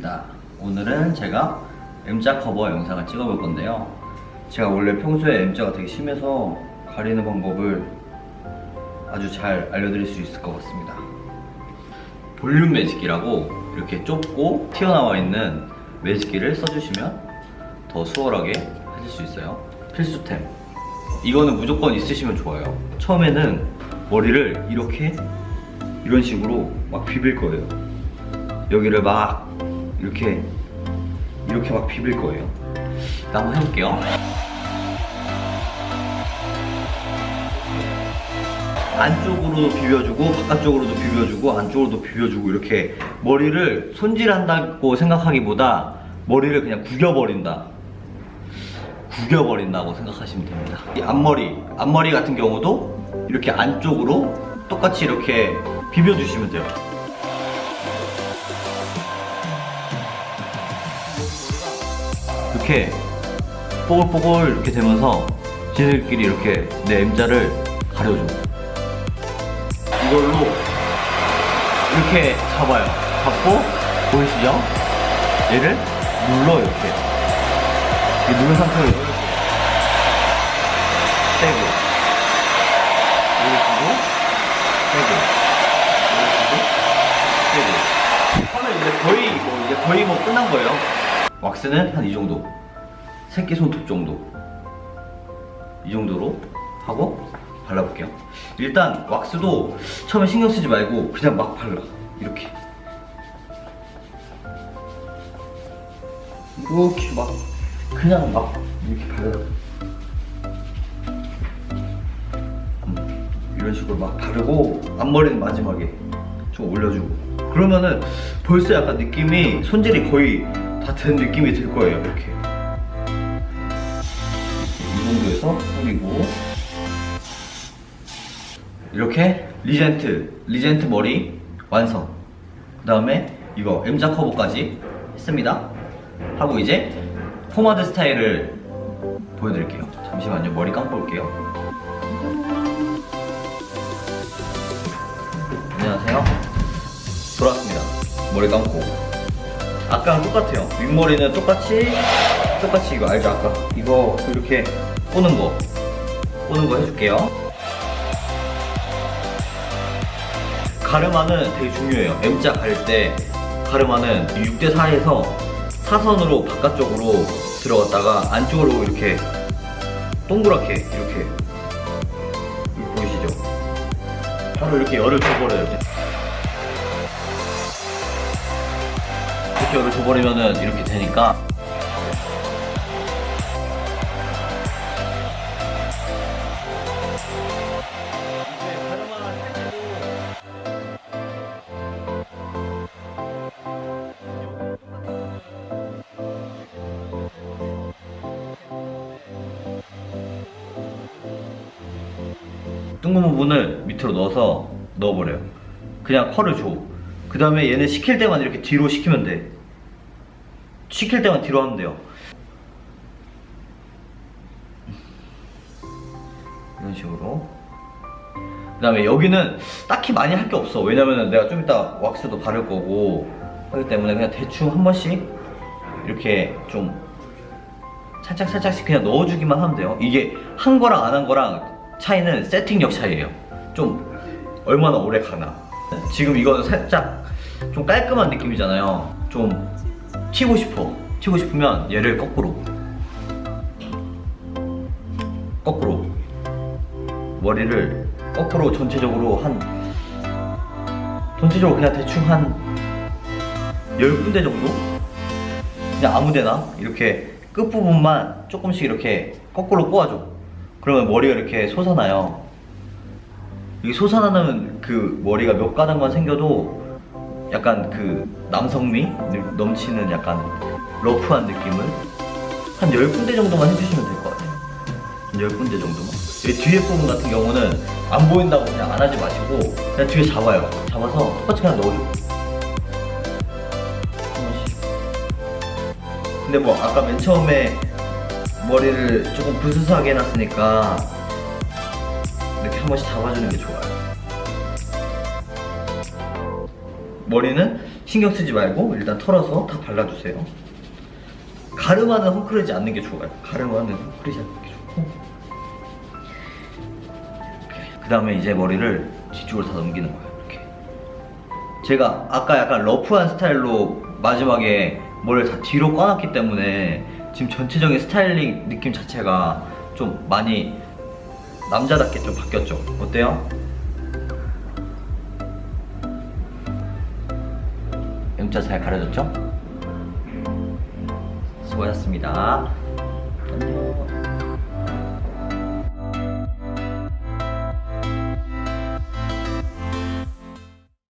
입니다. 오늘은 제가 M자 커버 영상을 찍어볼 건데요. 제가 원래 평소에 M자가 되게 심해서 가리는 방법을 아주 잘 알려드릴 수 있을 것 같습니다. 볼륨 매직기라고 이렇게 좁고 튀어나와 있는 매직기를 써주시면 더 수월하게 하실 수 있어요. 필수템. 이거는 무조건 있으시면 좋아요. 처음에는 머리를 이렇게 이런 식으로 막 비빌 거예요. 여기를 막 이렇게 이렇게 막 비빌 거예요. 나 한번 해볼게요. 안쪽으로도 비벼주고 바깥쪽으로도 비벼주고 안쪽으로도 비벼주고 이렇게 머리를 손질한다고 생각하기보다 머리를 그냥 구겨버린다. 구겨버린다고 생각하시면 됩니다. 이 앞머리, 앞머리 같은 경우도 이렇게 안쪽으로 똑같이 이렇게 비벼주시면 돼요. 이렇게 뽀글뽀글 이렇게 되면서 지들끼리 이렇게 내 M자를 가려줘. 이걸로 이렇게 잡아요. 잡고 보이시죠? 얘를 눌러 이렇게. 이 누른 상태로 이렇게 빼고 올려주고 빼고 올려주고 빼고 하면 이제 거의 뭐 이제 거의 뭐 끝난 거예요. 왁스는 한 이 정도. 새끼 손톱 정도. 이 정도로 하고 발라볼게요. 일단 왁스도 처음에 신경 쓰지 말고 그냥 막 발라. 이렇게. 이렇게 막 그냥 막 이렇게 발라. 음, 이런 식으로 막 바르고 앞머리는 마지막에 좀 올려주고. 그러면은 벌써 약간 느낌이 손질이 거의 다된 느낌이 들 거예요. 이렇게. 이 정도에서 뿌리고. 이렇게 리젠트 리젠트 머리 완성. 그 다음에 이거 M자 커버까지 했습니다. 하고 이제 포마드 스타일을 보여드릴게요. 잠시만요 머리 감고 올게요. 안녕하세요. 돌아왔습니다. 머리 감고 아까랑 똑같아요. 윗머리는 똑같이 똑같이 이거 알죠 아까? 이거 이렇게 꼬는 거. 꼬는 거 해줄게요. 가르마는 되게 중요해요. M자 가릴 때 가르마는 6대 4에서 사선으로 바깥쪽으로 들어갔다가 안쪽으로 이렇게 동그랗게 이렇게. 보이시죠? 바로 이렇게 열을 줘버려요 열을 줘버리면은 이렇게 되니까 둥근 부분을 밑으로 넣어서 넣어버려요. 그냥 컬을 줘. 그 다음에 얘는 식힐 때만 이렇게 뒤로 식히면 돼. 식힐 때만 뒤로 하면 돼요. 이런 식으로. 그 다음에 여기는 딱히 많이 할 게 없어. 왜냐면은 내가 좀 이따 왁스도 바를 거고 하기 때문에 그냥 대충 한 번씩 이렇게 좀 살짝 살짝씩 그냥 넣어주기만 하면 돼요. 이게 한 거랑 안 한 거랑 차이는 세팅력 차이예요. 좀 얼마나 오래 가나. 지금 이거는 살짝 좀 깔끔한 느낌이잖아요. 좀 튀고 싶어. 튀고 싶으면 얘를 거꾸로. 거꾸로. 머리를 거꾸로 전체적으로 한 전체적으로 그냥 대충 한 10군데 정도? 그냥 아무데나 이렇게 끝부분만 조금씩 이렇게 거꾸로 꼬아줘 그러면 머리가 이렇게 솟아나요 이 솟아나는 그 머리가 몇 가닥만 생겨도 약간 그 남성미? 넘치는 약간 러프한 느낌을 한 10군데 정도만 해주시면 될 것 같아요. 한 10군데 정도만? 이 뒤에 부분 같은 경우는 안 보인다고 그냥 안 하지 마시고 그냥 뒤에 잡아요. 잡아서 똑같이 그냥 넣어줘. 근데 뭐 아까 맨 처음에 머리를 조금 부스스하게 해놨으니까 이렇게 한 번씩 잡아주는 게 좋아요 머리는 신경 쓰지 말고 일단 털어서 다 발라주세요. 가르마는 헝클어지지 않는 게 좋아요. 가르마는 헝클어지지 않는 게 좋고. 그 다음에 이제 머리를 뒤쪽으로 다 넘기는 거예요. 이렇게. 제가 아까 약간 러프한 스타일로 마지막에 머리를 다 뒤로 꺼놨기 때문에 지금 전체적인 스타일링 느낌 자체가 좀 많이 남자답게 좀 바뀌었죠. 어때요? 진짜 잘 가려졌죠? 수고하셨습니다. 안녕.